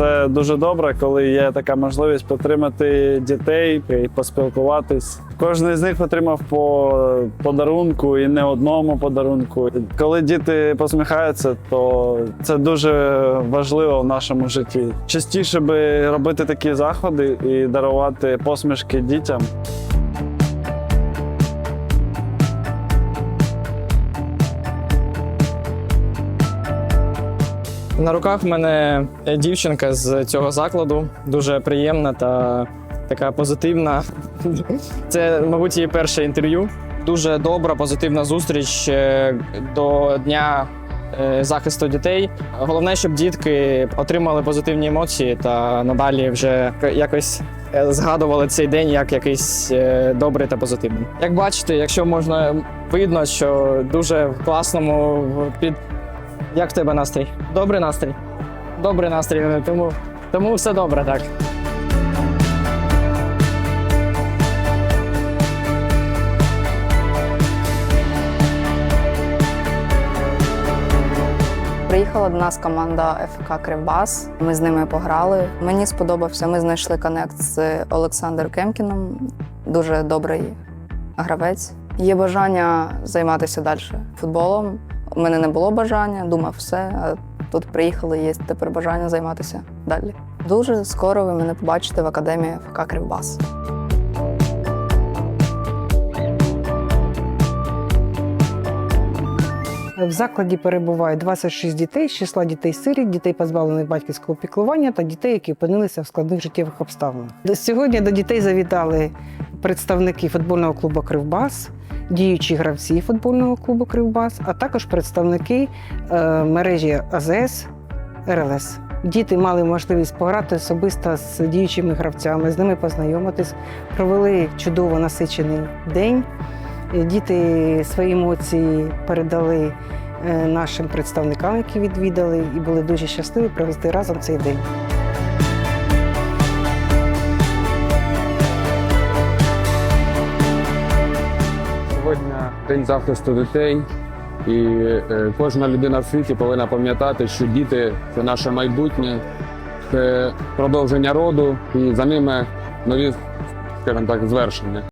Це дуже добре, коли є така можливість підтримати дітей і поспілкуватись. Кожен з них отримав по подарунку і не одному подарунку. Коли діти посміхаються, то це дуже важливо в нашому житті. Частіше би робити такі заходи і дарувати посмішки дітям. На руках в мене дівчинка з цього закладу, дуже приємна та така позитивна. Це, мабуть, її перше інтерв'ю. Дуже добра, позитивна зустріч е, до дня е, захисту дітей. Головне, щоб дітки отримали позитивні емоції та надалі вже якось е, згадували цей день як якийсь е, добрий та позитивний. Як бачите, якщо можна видно, що дуже в класному під як в тебе настрій? Добрий настрій. Добрий настрій, тому, тому все добре, так. Приїхала до нас команда ФК Кривбас. Ми з ними пограли. Мені сподобався. Ми знайшли конект з Олександром Кемкіном. Дуже добрий гравець. Є бажання займатися далі футболом. У мене не було бажання, думав все. А тут приїхали, є тепер бажання займатися далі. Дуже скоро ви мене побачите в академії ФК Кривбас. В закладі перебуває 26 дітей з числа дітей сиріт, дітей позбавлених батьківського піклування та дітей, які опинилися в складних життєвих обставинах. Сьогодні до дітей завітали представники футбольного клубу Кривбас, діючі гравці футбольного клубу Кривбас, а також представники е, мережі АЗС РЛС. Діти мали можливість пограти особисто з діючими гравцями, з ними познайомитись, провели чудово насичений день. Діти свої емоції передали е, нашим представникам, які відвідали, і були дуже щасливі провести разом цей день. День захисту дітей, і е, кожна людина в світі повинна пам'ятати, що діти це наше майбутнє, це продовження роду, і за ними нові, скажімо так, звершення.